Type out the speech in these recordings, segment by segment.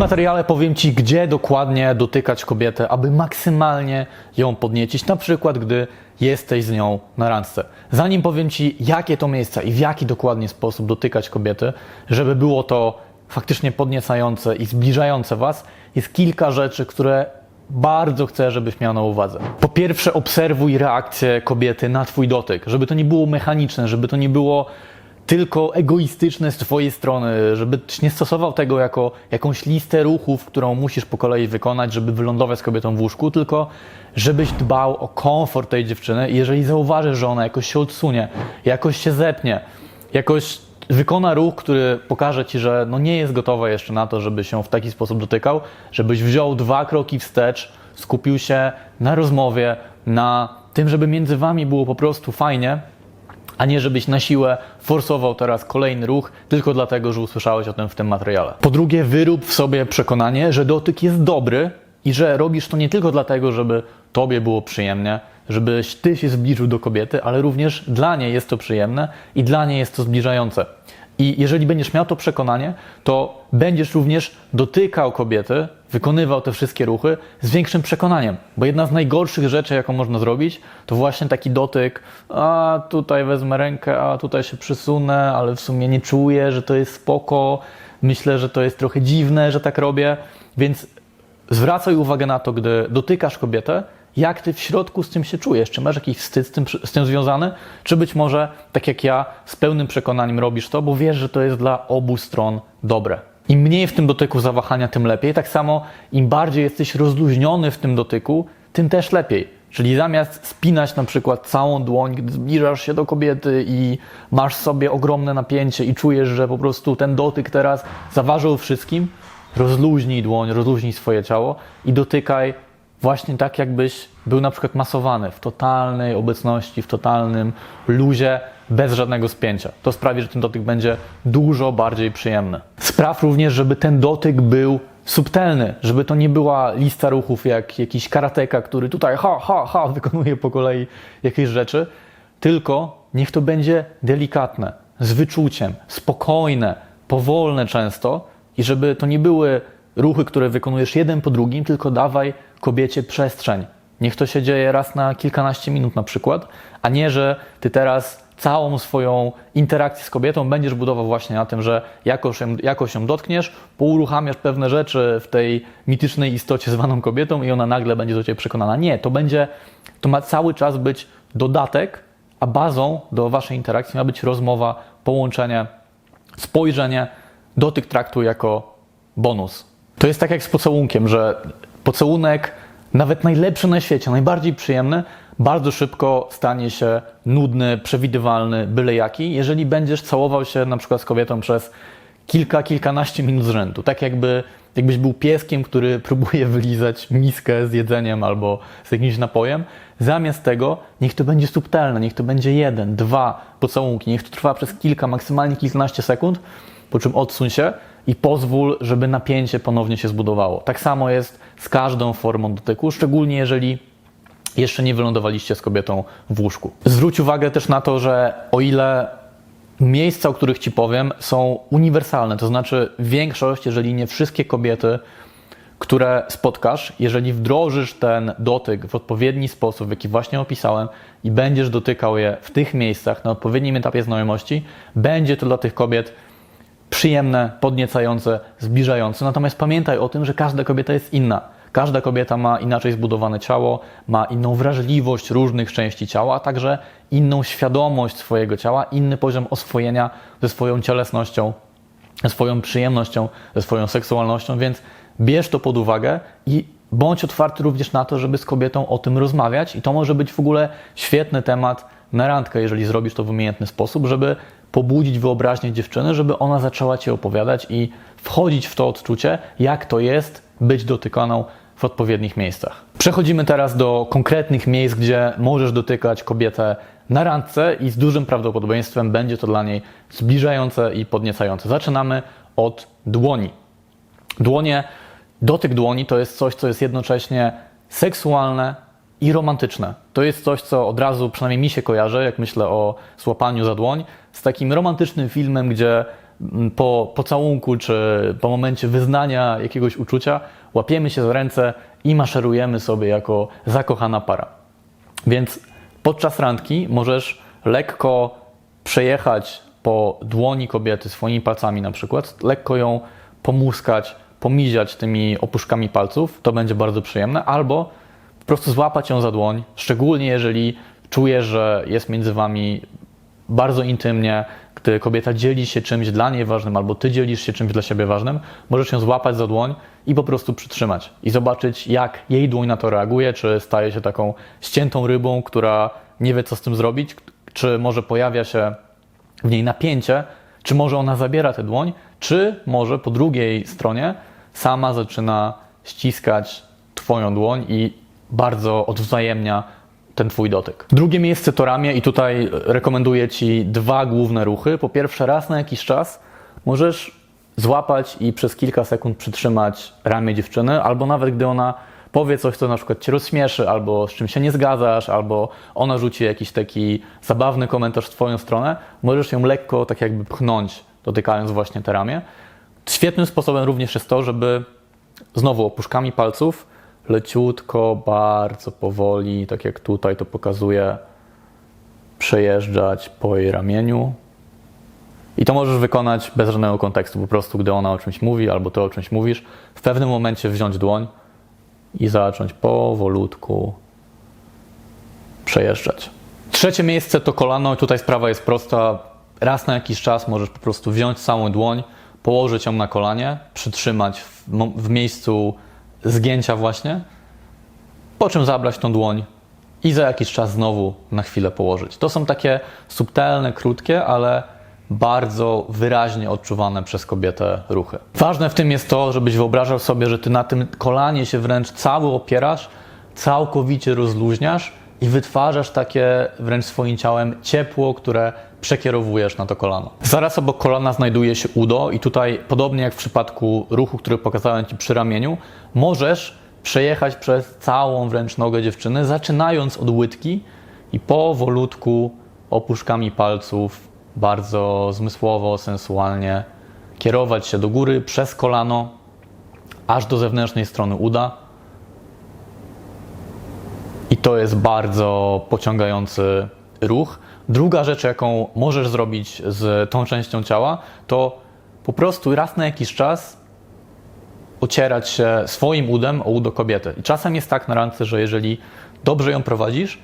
materiale powiem Ci, gdzie dokładnie dotykać kobietę, aby maksymalnie ją podniecić, na przykład gdy jesteś z nią na randce. Zanim powiem Ci, jakie to miejsca i w jaki dokładnie sposób dotykać kobiety, żeby było to faktycznie podniecające i zbliżające Was, jest kilka rzeczy, które bardzo chcę, żebyś miał na uwadze. Po pierwsze, obserwuj reakcję kobiety na Twój dotyk, żeby to nie było mechaniczne, żeby to nie było tylko egoistyczne z Twojej strony, żebyś nie stosował tego jako jakąś listę ruchów, którą musisz po kolei wykonać, żeby wylądować z kobietą w łóżku, tylko żebyś dbał o komfort tej dziewczyny. I jeżeli zauważysz, że ona jakoś się odsunie, jakoś się zepnie, jakoś wykona ruch, który pokaże Ci, że no nie jest gotowa jeszcze na to, żeby się w taki sposób dotykał, żebyś wziął dwa kroki wstecz, skupił się na rozmowie, na tym, żeby między Wami było po prostu fajnie, a nie żebyś na siłę forsował teraz kolejny ruch tylko dlatego, że usłyszałeś o tym w tym materiale. Po drugie, wyrób w sobie przekonanie, że dotyk jest dobry i że robisz to nie tylko dlatego, żeby tobie było przyjemnie, żebyś ty się zbliżył do kobiety, ale również dla niej jest to przyjemne i dla niej jest to zbliżające. I jeżeli będziesz miał to przekonanie, to będziesz również dotykał kobiety, wykonywał te wszystkie ruchy z większym przekonaniem. Bo jedna z najgorszych rzeczy, jaką można zrobić, to właśnie taki dotyk, a tutaj wezmę rękę, a tutaj się przysunę, ale w sumie nie czuję, że to jest spoko, myślę, że to jest trochę dziwne, że tak robię. Więc zwracaj uwagę na to, gdy dotykasz kobietę, jak ty w środku z tym się czujesz? Czy masz jakiś wstyd z tym, z tym związany? Czy być może, tak jak ja, z pełnym przekonaniem robisz to, bo wiesz, że to jest dla obu stron dobre. Im mniej w tym dotyku zawahania, tym lepiej. Tak samo, im bardziej jesteś rozluźniony w tym dotyku, tym też lepiej. Czyli zamiast spinać na przykład całą dłoń, gdy zbliżasz się do kobiety i masz sobie ogromne napięcie i czujesz, że po prostu ten dotyk teraz zaważył wszystkim, rozluźnij dłoń, rozluźnij swoje ciało i dotykaj właśnie tak, jakbyś był na przykład masowany w totalnej obecności, w totalnym luzie, bez żadnego spięcia. To sprawi, że ten dotyk będzie dużo bardziej przyjemny. Spraw również, żeby ten dotyk był subtelny, żeby to nie była lista ruchów jak jakiś karateka, który tutaj ha, ha, ha, wykonuje po kolei jakieś rzeczy, tylko niech to będzie delikatne, z wyczuciem, spokojne, powolne często i żeby to nie były ruchy, które wykonujesz jeden po drugim, tylko dawaj kobiecie przestrzeń. Niech to się dzieje raz na kilkanaście minut na przykład, a nie, że ty teraz całą swoją interakcję z kobietą będziesz budował właśnie na tym, że jakoś ją, jakoś ją dotkniesz, pouruchamiasz pewne rzeczy w tej mitycznej istocie zwaną kobietą i ona nagle będzie do ciebie przekonana. Nie, to będzie, to ma cały czas być dodatek, a bazą do waszej interakcji ma być rozmowa, połączenie, spojrzenie, dotyk traktu jako bonus. To jest tak jak z pocałunkiem, że pocałunek, nawet najlepszy na świecie, najbardziej przyjemny, bardzo szybko stanie się nudny, przewidywalny, byle jaki, jeżeli będziesz całował się na przykład z kobietą przez kilka, kilkanaście minut z rzędu. Tak jakby, jakbyś był pieskiem, który próbuje wylizać miskę z jedzeniem albo z jakimś napojem. Zamiast tego niech to będzie subtelne, niech to będzie jeden, dwa pocałunki, niech to trwa przez kilka, maksymalnie kilkanaście sekund, po czym odsuń się i pozwól, żeby napięcie ponownie się zbudowało. Tak samo jest z każdą formą dotyku, szczególnie jeżeli jeszcze nie wylądowaliście z kobietą w łóżku. Zwróć uwagę też na to, że o ile miejsca, o których Ci powiem, są uniwersalne, to znaczy większość, jeżeli nie wszystkie kobiety, które spotkasz, jeżeli wdrożysz ten dotyk w odpowiedni sposób, w jaki właśnie opisałem, i będziesz dotykał je w tych miejscach na odpowiednim etapie znajomości, będzie to dla tych kobiet przyjemne, podniecające, zbliżające. Natomiast pamiętaj o tym, że każda kobieta jest inna. Każda kobieta ma inaczej zbudowane ciało, ma inną wrażliwość różnych części ciała, a także inną świadomość swojego ciała, inny poziom oswojenia ze swoją cielesnością, ze swoją przyjemnością, ze swoją seksualnością, więc bierz to pod uwagę i bądź otwarty również na to, żeby z kobietą o tym rozmawiać i to może być w ogóle świetny temat na randkę, jeżeli zrobisz to w umiejętny sposób, żeby pobudzić wyobraźnię dziewczyny, żeby ona zaczęła Ci opowiadać i wchodzić w to odczucie, jak to jest być dotykaną w odpowiednich miejscach. Przechodzimy teraz do konkretnych miejsc, gdzie możesz dotykać kobietę na randce i z dużym prawdopodobieństwem będzie to dla niej zbliżające i podniecające. Zaczynamy od dłoni. Dłonie, dotyk dłoni to jest coś, co jest jednocześnie seksualne i romantyczne. To jest coś, co od razu, przynajmniej mi się kojarzy, jak myślę o złapaniu za dłoń, z takim romantycznym filmem, gdzie mm, po pocałunku czy po momencie wyznania jakiegoś uczucia łapiemy się za ręce i maszerujemy sobie jako zakochana para. Więc podczas randki możesz lekko przejechać po dłoni kobiety swoimi palcami na przykład, lekko ją pomuskać, pomiziać tymi opuszkami palców, to będzie bardzo przyjemne, albo prostu złapać ją za dłoń, szczególnie jeżeli czujesz, że jest między wami bardzo intymnie, gdy kobieta dzieli się czymś dla niej ważnym, albo ty dzielisz się czymś dla siebie ważnym, możesz ją złapać za dłoń i po prostu przytrzymać i zobaczyć, jak jej dłoń na to reaguje, czy staje się taką ściętą rybą, która nie wie, co z tym zrobić, czy może pojawia się w niej napięcie, czy może ona zabiera tę dłoń, czy może po drugiej stronie sama zaczyna ściskać Twoją dłoń i bardzo odwzajemnia ten Twój dotyk. Drugie miejsce to ramię i tutaj rekomenduję Ci dwa główne ruchy. Po pierwsze, raz na jakiś czas możesz złapać i przez kilka sekund przytrzymać ramię dziewczyny, albo nawet gdy ona powie coś, co na przykład Cię rozśmieszy, albo z czym się nie zgadzasz, albo ona rzuci jakiś taki zabawny komentarz w Twoją stronę, możesz ją lekko tak jakby pchnąć, dotykając właśnie te ramię. Świetnym sposobem również jest to, żeby znowu opuszkami palców leciutko, bardzo powoli, tak jak tutaj to pokazuję, przejeżdżać po jej ramieniu. I to możesz wykonać bez żadnego kontekstu, po prostu gdy ona o czymś mówi albo ty o czymś mówisz, w pewnym momencie wziąć dłoń i zacząć powolutku przejeżdżać. Trzecie miejsce to kolano tutaj sprawa jest prosta. Raz na jakiś czas możesz po prostu wziąć całą dłoń, położyć ją na kolanie, przytrzymać w, w miejscu zgięcia właśnie, po czym zabrać tą dłoń i za jakiś czas znowu na chwilę położyć. To są takie subtelne, krótkie, ale bardzo wyraźnie odczuwane przez kobietę ruchy. Ważne w tym jest to, żebyś wyobrażał sobie, że ty na tym kolanie się wręcz cały opierasz, całkowicie rozluźniasz i wytwarzasz takie wręcz swoim ciałem ciepło, które przekierowujesz na to kolano. Zaraz obok kolana znajduje się udo i tutaj, podobnie jak w przypadku ruchu, który pokazałem Ci przy ramieniu, możesz przejechać przez całą wręcz nogę dziewczyny, zaczynając od łydki i powolutku opuszkami palców, bardzo zmysłowo, sensualnie kierować się do góry przez kolano, aż do zewnętrznej strony uda. I to jest bardzo pociągający ruch. Druga rzecz, jaką możesz zrobić z tą częścią ciała, to po prostu raz na jakiś czas ocierać się swoim udem o udo kobiety. I czasem jest tak na randce, że jeżeli dobrze ją prowadzisz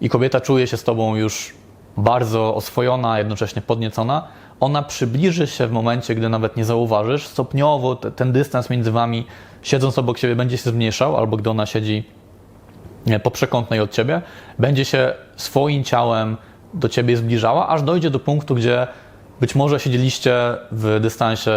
i kobieta czuje się z tobą już bardzo oswojona, jednocześnie podniecona, ona przybliży się w momencie, gdy nawet nie zauważysz. Stopniowo te, ten dystans między wami, siedząc obok siebie, będzie się zmniejszał, albo gdy ona siedzi po przekątnej od ciebie, będzie się swoim ciałem do ciebie zbliżała, aż dojdzie do punktu, gdzie być może siedzieliście w dystansie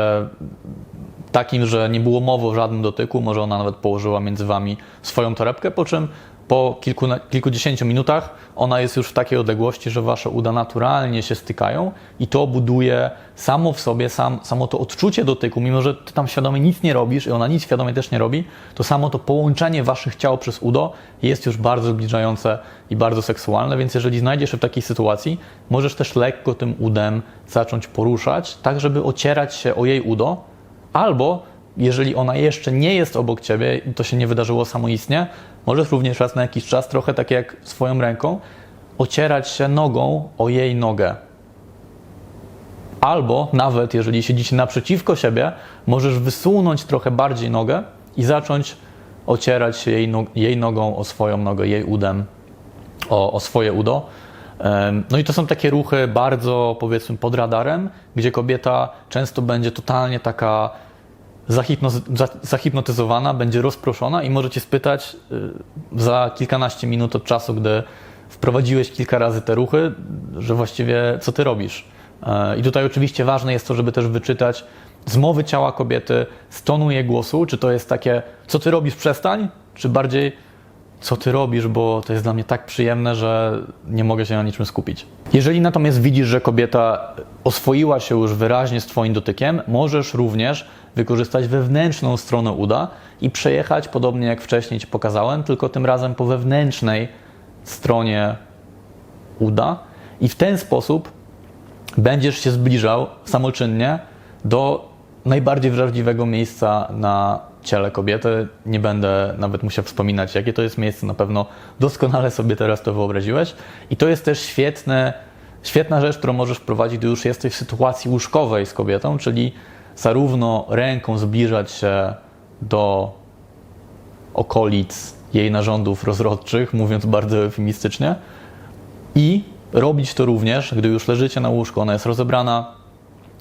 takim, że nie było mowy o żadnym dotyku, może ona nawet położyła między wami swoją torebkę, po czym po kilku, kilkudziesięciu minutach ona jest już w takiej odległości, że wasze uda naturalnie się stykają i to buduje samo w sobie, sam, samo to odczucie dotyku, mimo że ty tam świadomie nic nie robisz i ona nic świadomie też nie robi, to samo to połączenie waszych ciał przez udo jest już bardzo zbliżające i bardzo seksualne, więc jeżeli znajdziesz się w takiej sytuacji, możesz też lekko tym udem zacząć poruszać, tak żeby ocierać się o jej udo, albo jeżeli ona jeszcze nie jest obok ciebie to się nie wydarzyło samoistnie, możesz również raz na jakiś czas, trochę tak jak swoją ręką, ocierać się nogą o jej nogę. Albo nawet jeżeli siedzicie naprzeciwko siebie, możesz wysunąć trochę bardziej nogę i zacząć ocierać się jej, no, jej nogą o swoją nogę, jej udem, o, o swoje udo. No i to są takie ruchy bardzo, powiedzmy, pod radarem, gdzie kobieta często będzie totalnie taka zahipnotyzowana, będzie rozproszona i możecie spytać y, za kilkanaście minut od czasu, gdy wprowadziłeś kilka razy te ruchy, że właściwie co ty robisz. E, I tutaj oczywiście ważne jest to, żeby też wyczytać z mowy ciała kobiety, z tonu jej głosu, czy to jest takie, co ty robisz, przestań, czy bardziej, co ty robisz, bo to jest dla mnie tak przyjemne, że nie mogę się na niczym skupić. Jeżeli natomiast widzisz, że kobieta oswoiła się już wyraźnie z Twoim dotykiem, możesz również wykorzystać wewnętrzną stronę uda i przejechać podobnie jak wcześniej Ci pokazałem, tylko tym razem po wewnętrznej stronie uda i w ten sposób będziesz się zbliżał samoczynnie do najbardziej wrażliwego miejsca na ciele kobiety. Nie będę nawet musiał wspominać, jakie to jest miejsce, na pewno doskonale sobie teraz to wyobraziłeś. I to jest też świetne, świetna rzecz, którą możesz wprowadzić, gdy już jesteś w sytuacji łóżkowej z kobietą, czyli zarówno ręką zbliżać się do okolic jej narządów rozrodczych, mówiąc bardzo eufemistycznie, i robić to również, gdy już leżycie na łóżku, ona jest rozebrana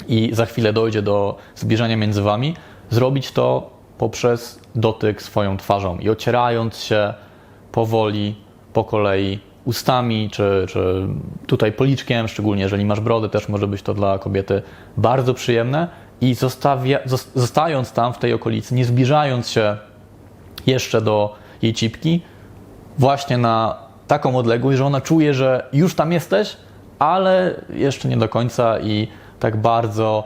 i za chwilę dojdzie do zbliżenia między wami, zrobić to poprzez dotyk swoją twarzą i ocierając się powoli, po kolei ustami, czy, czy tutaj policzkiem, szczególnie jeżeli masz brodę, też może być to dla kobiety bardzo przyjemne. I zostawia, zos- zostając tam w tej okolicy, nie zbliżając się jeszcze do jej cipki, właśnie na taką odległość, że ona czuje, że już tam jesteś, ale jeszcze nie do końca i tak bardzo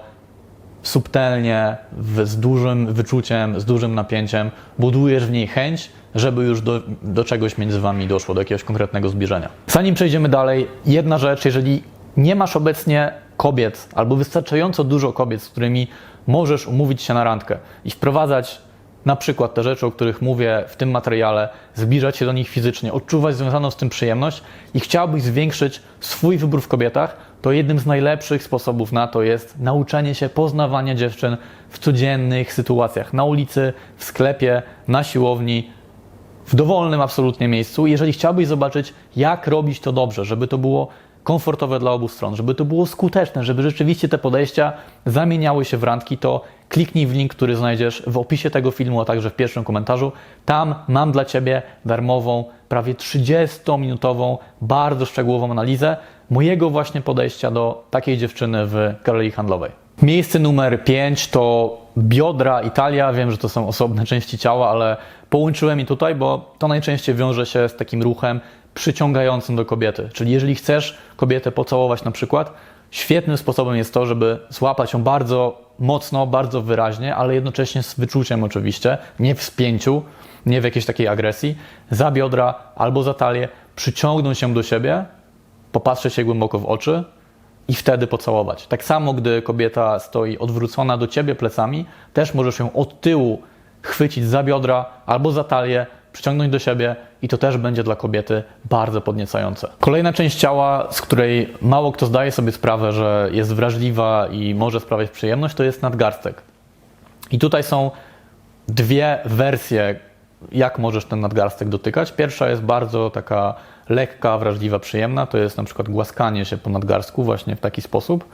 subtelnie, z dużym wyczuciem, z dużym napięciem budujesz w niej chęć, żeby już do, do czegoś między wami doszło, do jakiegoś konkretnego zbliżenia. Zanim przejdziemy dalej, jedna rzecz, jeżeli nie masz obecnie kobiet albo wystarczająco dużo kobiet, z którymi możesz umówić się na randkę i wprowadzać na przykład te rzeczy, o których mówię w tym materiale, zbliżać się do nich fizycznie, odczuwać związaną z tym przyjemność i chciałbyś zwiększyć swój wybór w kobietach, to jednym z najlepszych sposobów na to jest nauczenie się poznawania dziewczyn w codziennych sytuacjach, na ulicy, w sklepie, na siłowni, w dowolnym absolutnie miejscu. Jeżeli chciałbyś zobaczyć, jak robić to dobrze, żeby to było komfortowe dla obu stron, żeby to było skuteczne, żeby rzeczywiście te podejścia zamieniały się w randki, to kliknij w link, który znajdziesz w opisie tego filmu, a także w pierwszym komentarzu. Tam mam dla Ciebie darmową, prawie 30-minutową, bardzo szczegółową analizę mojego właśnie podejścia do takiej dziewczyny w galerii handlowej. Miejsce numer 5 to biodra Italia. Wiem, że to są osobne części ciała, ale połączyłem je tutaj, bo to najczęściej wiąże się z takim ruchem przyciągającym do kobiety. Czyli jeżeli chcesz kobietę pocałować na przykład, świetnym sposobem jest to, żeby złapać ją bardzo mocno, bardzo wyraźnie, ale jednocześnie z wyczuciem oczywiście, nie w spięciu, nie w jakiejś takiej agresji, za biodra albo za talię, przyciągnąć się do siebie, popatrzeć się głęboko w oczy i wtedy pocałować. Tak samo, gdy kobieta stoi odwrócona do ciebie plecami, też możesz ją od tyłu chwycić za biodra albo za talię, przyciągnąć do siebie i to też będzie dla kobiety bardzo podniecające. Kolejna część ciała, z której mało kto zdaje sobie sprawę, że jest wrażliwa i może sprawiać przyjemność, to jest nadgarstek. I tutaj są dwie wersje, jak możesz ten nadgarstek dotykać. Pierwsza jest bardzo taka lekka, wrażliwa, przyjemna. To jest na przykład głaskanie się po nadgarstku właśnie w taki sposób.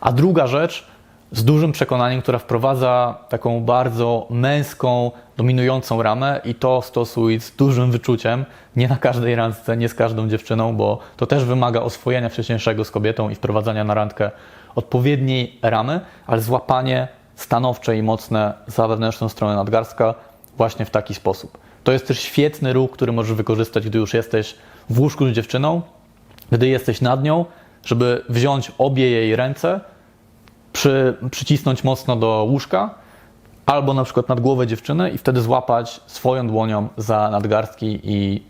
A druga rzecz z dużym przekonaniem, która wprowadza taką bardzo męską, dominującą ramę i to stosuj z dużym wyczuciem, nie na każdej randce, nie z każdą dziewczyną, bo to też wymaga oswojenia wcześniejszego z kobietą i wprowadzania na randkę odpowiedniej ramy, ale złapanie stanowcze i mocne za wewnętrzną stronę nadgarstka właśnie w taki sposób. To jest też świetny ruch, który możesz wykorzystać, gdy już jesteś w łóżku z dziewczyną, gdy jesteś nad nią, żeby wziąć obie jej ręce, przy, przycisnąć mocno do łóżka, albo na przykład nad głowę dziewczyny i wtedy złapać swoją dłonią za nadgarstki i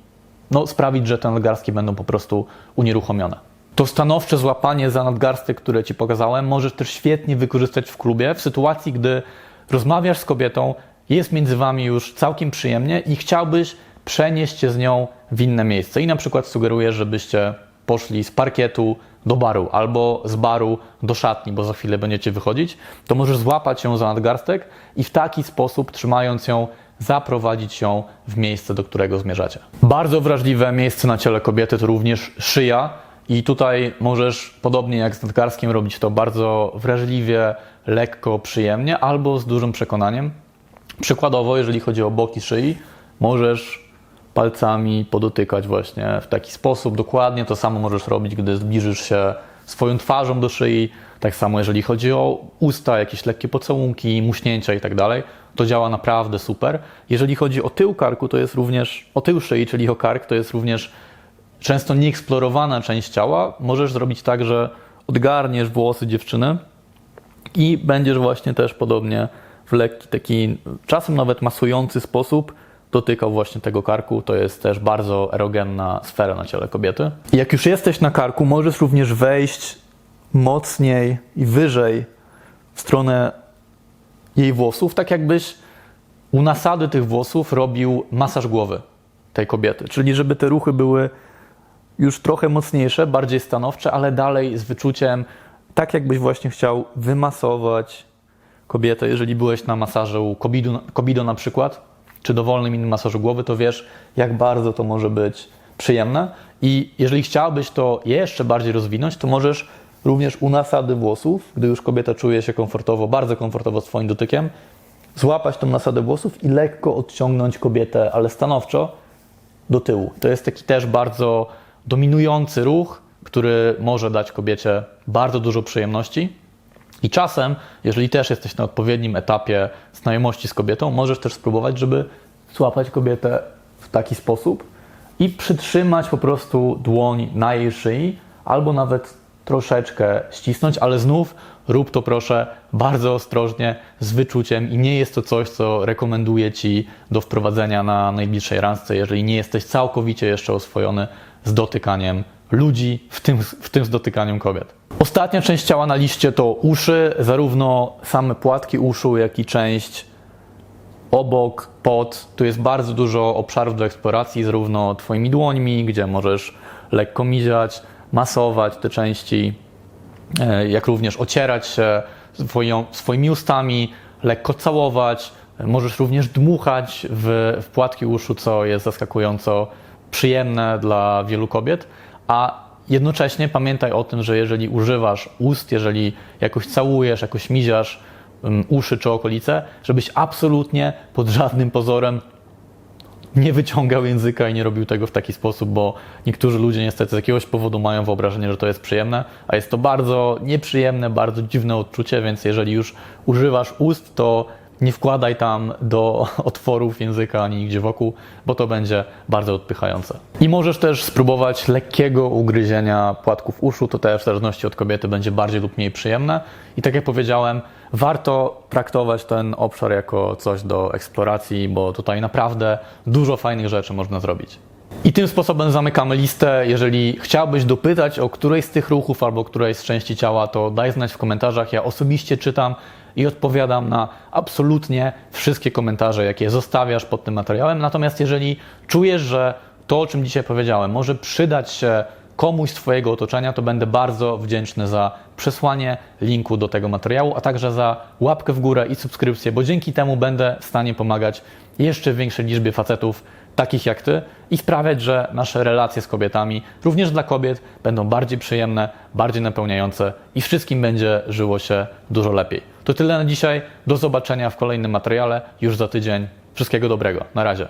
no, sprawić, że te nadgarstki będą po prostu unieruchomione. To stanowcze złapanie za nadgarstek, które Ci pokazałem, możesz też świetnie wykorzystać w klubie w sytuacji, gdy rozmawiasz z kobietą, jest między Wami już całkiem przyjemnie i chciałbyś przenieść się z nią w inne miejsce. I na przykład sugerujesz, żebyście poszli z parkietu do baru albo z baru do szatni, bo za chwilę będziecie wychodzić, to możesz złapać ją za nadgarstek i w taki sposób, trzymając ją, zaprowadzić ją w miejsce, do którego zmierzacie. Bardzo wrażliwe miejsce na ciele kobiety to również szyja. I tutaj możesz, podobnie jak z nadgarstkiem, robić to bardzo wrażliwie, lekko, przyjemnie albo z dużym przekonaniem. Przykładowo, jeżeli chodzi o boki szyi, możesz palcami podotykać właśnie w taki sposób. Dokładnie to samo możesz robić, gdy zbliżysz się swoją twarzą do szyi. Tak samo, jeżeli chodzi o usta, jakieś lekkie pocałunki, muśnięcia i tak dalej, to działa naprawdę super. Jeżeli chodzi o tył karku, to jest również o tył szyi, czyli o kark, to jest również często nieeksplorowana część ciała. Możesz zrobić tak, że odgarniesz włosy dziewczyny i będziesz właśnie też podobnie w lekki, taki czasem nawet masujący sposób dotykał właśnie tego karku. To jest też bardzo erogenna sfera na ciele kobiety. Jak już jesteś na karku, możesz również wejść mocniej i wyżej w stronę jej włosów, tak jakbyś u nasady tych włosów robił masaż głowy tej kobiety. Czyli żeby te ruchy były już trochę mocniejsze, bardziej stanowcze, ale dalej z wyczuciem, tak jakbyś właśnie chciał wymasować kobietę. Jeżeli byłeś na masażu Kobido, Kobido na przykład, czy dowolnym innym masażu głowy, to wiesz, jak bardzo to może być przyjemne. I jeżeli chciałbyś to jeszcze bardziej rozwinąć, to możesz również u nasady włosów, gdy już kobieta czuje się komfortowo, bardzo komfortowo swoim dotykiem, złapać tą nasadę włosów i lekko odciągnąć kobietę, ale stanowczo, do tyłu. To jest taki też bardzo dominujący ruch, który może dać kobiecie bardzo dużo przyjemności. I czasem, jeżeli też jesteś na odpowiednim etapie znajomości z kobietą, możesz też spróbować, żeby złapać kobietę w taki sposób i przytrzymać po prostu dłoń na jej szyi, albo nawet troszeczkę ścisnąć, ale znów rób to proszę bardzo ostrożnie, z wyczuciem i nie jest to coś, co rekomenduję Ci do wprowadzenia na najbliższej randce, jeżeli nie jesteś całkowicie jeszcze oswojony z dotykaniem ludzi, w tym, w tym z dotykaniem kobiet. Ostatnia część ciała na liście to uszy, zarówno same płatki uszu, jak i część obok, pod. Tu jest bardzo dużo obszarów do eksploracji, zarówno Twoimi dłońmi, gdzie możesz lekko miziać, masować te części, e, jak również ocierać się swoją, swoimi ustami, lekko całować. Możesz również dmuchać w, w płatki uszu, co jest zaskakująco przyjemne dla wielu kobiet, a jednocześnie pamiętaj o tym, że jeżeli używasz ust, jeżeli jakoś całujesz, jakoś miziasz um, uszy czy okolice, żebyś absolutnie pod żadnym pozorem nie wyciągał języka i nie robił tego w taki sposób, bo niektórzy ludzie niestety z jakiegoś powodu mają wyobrażenie, że to jest przyjemne, a jest to bardzo nieprzyjemne, bardzo dziwne odczucie, więc jeżeli już używasz ust, to nie wkładaj tam do otworów języka ani nigdzie wokół, bo to będzie bardzo odpychające. I możesz też spróbować lekkiego ugryzienia płatków uszu, to też w zależności od kobiety będzie bardziej lub mniej przyjemne. I tak jak powiedziałem, warto traktować ten obszar jako coś do eksploracji, bo tutaj naprawdę dużo fajnych rzeczy można zrobić. I tym sposobem zamykamy listę. Jeżeli chciałbyś dopytać o którejś z tych ruchów albo którejś z części ciała, to daj znać w komentarzach. Ja osobiście czytam i odpowiadam na absolutnie wszystkie komentarze, jakie zostawiasz pod tym materiałem. Natomiast jeżeli czujesz, że to, o czym dzisiaj powiedziałem, może przydać się komuś z Twojego otoczenia, to będę bardzo wdzięczny za przesłanie linku do tego materiału, a także za łapkę w górę i subskrypcję, bo dzięki temu będę w stanie pomagać jeszcze większej liczbie facetów takich jak Ty i sprawiać, że nasze relacje z kobietami, również dla kobiet, będą bardziej przyjemne, bardziej napełniające i wszystkim będzie żyło się dużo lepiej. To tyle na dzisiaj. Do zobaczenia w kolejnym materiale już za tydzień. Wszystkiego dobrego. Na razie.